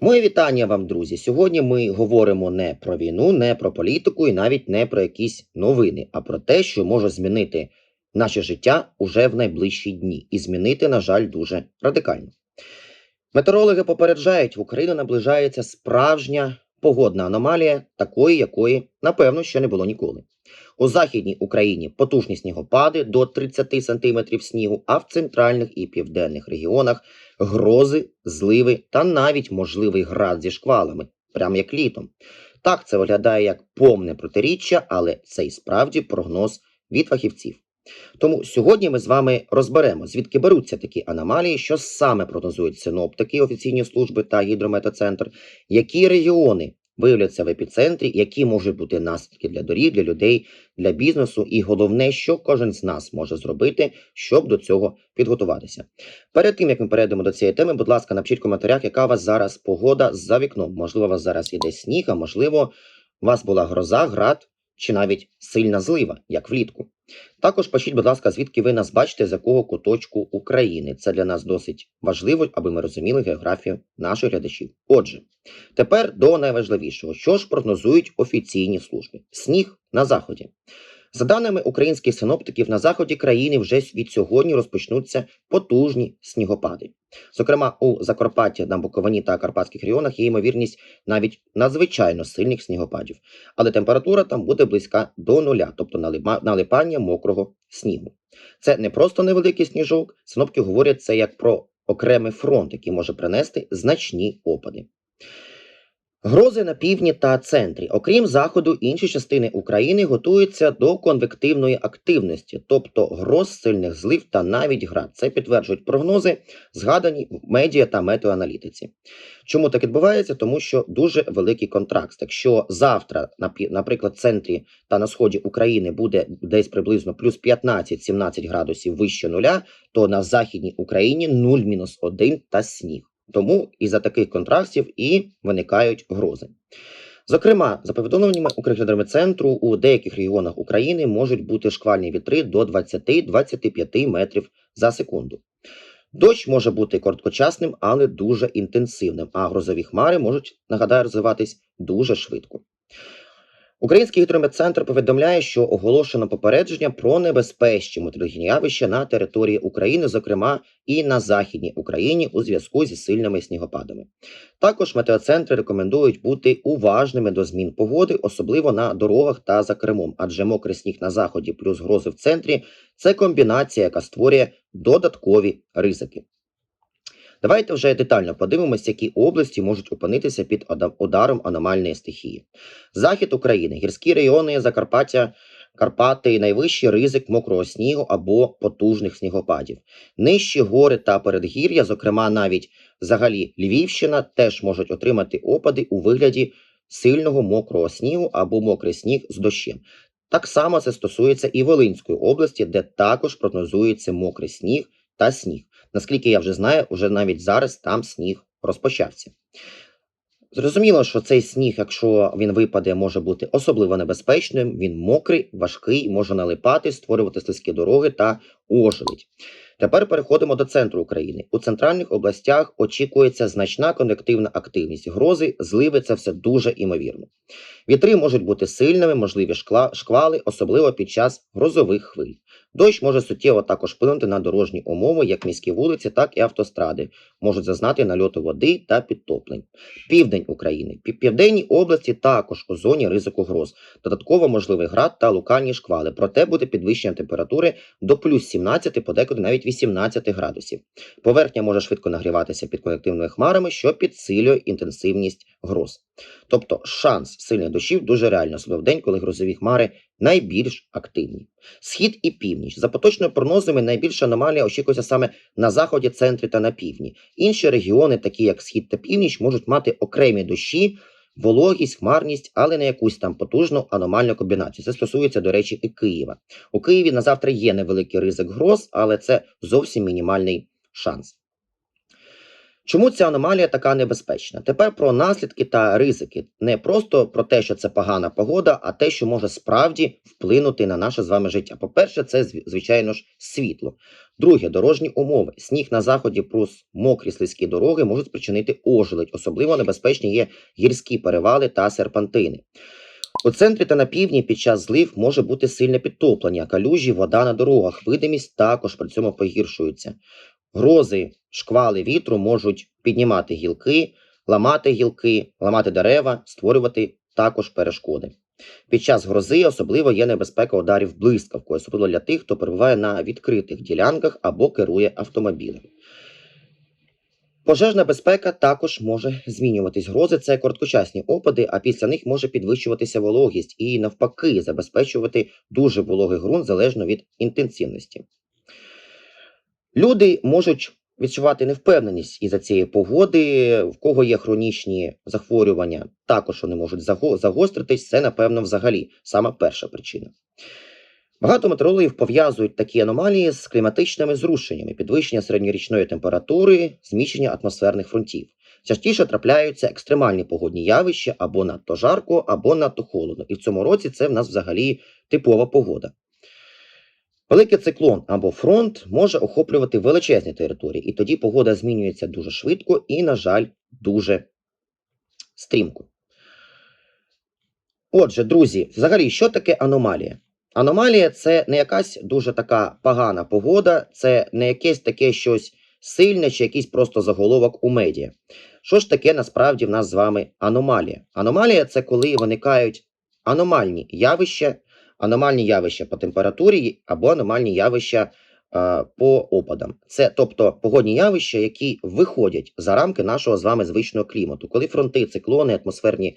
Моє вітання вам, друзі. Сьогодні ми говоримо не про війну, не про політику і навіть не про якісь новини, а про те, що може змінити наше життя уже в найближчі дні, і змінити, на жаль, дуже радикально. Метеорологи попереджають, в Україну наближається справжня погодна аномалія, такої, якої, напевно, ще не було ніколи. У західній Україні потужні снігопади до 30 см снігу, а в центральних і південних регіонах грози, зливи та навіть можливий град зі шквалами, прямо як літом. Так це виглядає як повне протиріччя, але це і справді прогноз від фахівців. Тому сьогодні ми з вами розберемо, звідки беруться такі аномалії, що саме прогнозують синоптики, офіційні служби та гідрометецентр, які регіони виявляться в епіцентрі, які можуть бути наслідки для доріг, для людей, для бізнесу, і головне, що кожен з нас може зробити, щоб до цього підготуватися. Перед тим як ми перейдемо до цієї теми, будь ласка, напишіть в коментарях, яка у вас зараз погода за вікном. Можливо, у вас зараз іде сніг, а можливо, у вас була гроза, град чи навіть сильна злива, як влітку. Також пишіть, будь ласка, звідки ви нас бачите, з якого куточку України. Це для нас досить важливо, аби ми розуміли географію наших глядачів. Отже, тепер до найважливішого, що ж прогнозують офіційні служби: сніг на заході. За даними українських синоптиків, на заході країни вже від сьогодні розпочнуться потужні снігопади. Зокрема, у Закарпатті, на Буковині та Карпатських регіонах є ймовірність навіть надзвичайно сильних снігопадів, але температура там буде близька до нуля, тобто налипання мокрого снігу. Це не просто невеликий сніжок, синоптики говорять це як про окремий фронт, який може принести значні опади. Грози на півдні та центрі. Окрім заходу, інші частини України готуються до конвективної активності, тобто гроз сильних злив та навіть град. Це підтверджують прогнози, згадані в медіа та метеоаналітиці. Чому так відбувається? Тому що дуже великий контраст. Якщо завтра, наприклад, в центрі та на сході України буде десь приблизно плюс 15-17 градусів вище нуля, то на західній Україні 0-1 та сніг. Тому із-за таких контрастів і виникають грози. Зокрема, за повідомленнями Укргідрометцентру, у деяких регіонах України можуть бути шквальні вітри до 20-25 метрів за секунду. Дощ може бути короткочасним, але дуже інтенсивним, а грозові хмари можуть, нагадаю, розвиватись дуже швидко. Український гідрометцентр повідомляє, що оголошено попередження про небезпечні метеорологічні явища на території України, зокрема і на Західній Україні у зв'язку зі сильними снігопадами. Також метеоцентри рекомендують бути уважними до змін погоди, особливо на дорогах та за кермом, адже мокрий сніг на заході плюс грози в центрі це комбінація, яка створює додаткові ризики. Давайте вже детально подивимося, які області можуть опинитися під ударом аномальної стихії. Захід України, гірські райони Закарпаття, Карпати, найвищий ризик мокрого снігу або потужних снігопадів. Нижчі гори та передгір'я, зокрема навіть взагалі Львівщина, теж можуть отримати опади у вигляді сильного мокрого снігу або мокрий сніг з дощем. Так само це стосується і Волинської області, де також прогнозується мокрий сніг та сніг. Наскільки я вже знаю, уже навіть зараз там сніг розпочався. Зрозуміло, що цей сніг, якщо він випаде, може бути особливо небезпечним. Він мокрий, важкий, може налипати, створювати слизькі дороги та ожеледь. Тепер переходимо до центру України. У центральних областях очікується значна конвективна активність. Грози, зливи це все дуже імовірно. Вітри можуть бути сильними, можливі шкла- шквали, особливо під час грозових хвиль. Дощ може суттєво також вплинути на дорожні умови, як міські вулиці, так і автостради, можуть зазнати нальоту води та підтоплень. Південь України. Пів- Південній області також у зоні ризику гроз. Додатково можливий град та локальні шквали. Проте буде підвищення температури до плюс 17, подекуди навіть 18 градусів. Поверхня може швидко нагріватися під конвективними хмарами, що підсилює інтенсивність гроз. Тобто шанс сильних дощів дуже реально, особливо в день, коли грозові хмари найбільш активні. Схід і північ. За поточними прогнозами, найбільша аномалія очікується саме на заході, центрі та на півдні. Інші регіони, такі як схід та північ, можуть мати окремі дощі, вологість, хмарність, але не якусь там потужну аномальну комбінацію. Це стосується, до речі, і Києва. У Києві на завтра є невеликий ризик гроз, але це зовсім мінімальний шанс. Чому ця аномалія така небезпечна? Тепер про наслідки та ризики. Не просто про те, що це погана погода, а те, що може справді вплинути на наше з вами життя. По-перше, це звичайно ж світло. Друге, дорожні умови. Сніг на заході плюс мокрі слизькі дороги можуть спричинити ожеледь. Особливо небезпечні є гірські перевали та серпантини. У центрі та на півдні під час злив може бути сильне підтоплення, калюжі, вода на дорогах. Видимість також при цьому погіршується. Грози, шквали вітру можуть піднімати гілки, ламати гілки, ламати дерева, створювати також перешкоди. Під час грози особливо є небезпека ударів блискавкою, особливо для тих, хто перебуває на відкритих ділянках або керує автомобілем. Пожежна безпека також може змінюватись. Грози це короткочасні опади, а після них може підвищуватися вологість і навпаки забезпечувати дуже вологий ґрунт залежно від інтенсивності. Люди можуть відчувати невпевненість із-за цієї погоди, в кого є хронічні захворювання, також вони можуть заго- загостритись. Це, напевно, взагалі сама перша причина. Багато метеорологів пов'язують такі аномалії з кліматичними зрушеннями, підвищення середньорічної температури, зміщення атмосферних фронтів. Частіше трапляються екстремальні погодні явища або надто жарко, або надто холодно. І в цьому році це в нас взагалі типова погода. Великий циклон або фронт може охоплювати величезні території, і тоді погода змінюється дуже швидко і, на жаль, дуже стрімко. Отже, друзі, взагалі, що таке аномалія? Аномалія це не якась дуже така погана погода, це не якесь таке щось сильне чи якийсь просто заголовок у медіа. Що ж таке насправді в нас з вами аномалія? Аномалія це коли виникають аномальні явища, аномальні явища по температурі або аномальні явища е, по опадам. Це тобто погодні явища, які виходять за рамки нашого з вами звичного клімату, коли фронти, циклони, атмосферні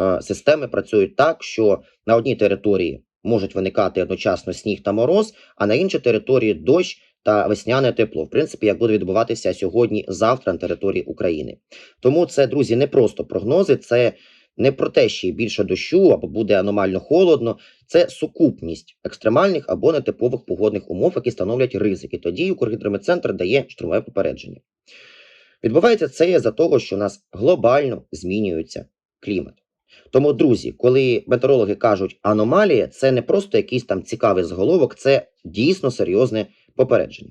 е, системи працюють так, що на одній території можуть виникати одночасно сніг та мороз, а на іншій території дощ та весняне тепло. В принципі, як буде відбуватися сьогодні, завтра на території України. Тому це, друзі, не просто прогнози, це не про те, що є більше дощу або буде аномально холодно. Це сукупність екстремальних або нетипових погодних умов, які становлять ризики. Тоді Укргідрометцентр дає штурмове попередження. Відбувається це із-за того, що у нас глобально змінюється клімат. Тому, друзі, коли метеорологи кажуть аномалія, це не просто якийсь там цікавий заголовок, це дійсно серйозне попередження.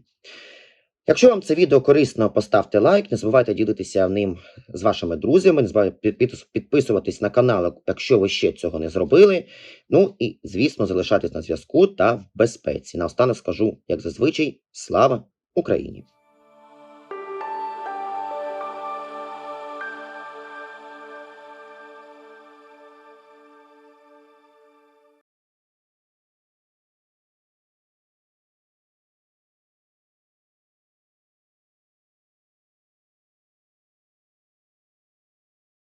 Якщо вам це відео корисно, поставте лайк, не забувайте ділитися ним з вашими друзями, не забувайте підпис- підписуватись на канал, якщо ви ще цього не зробили. Ну і, звісно, залишатись на зв'язку та в безпеці. Наостанок скажу, як зазвичай, слава Україні!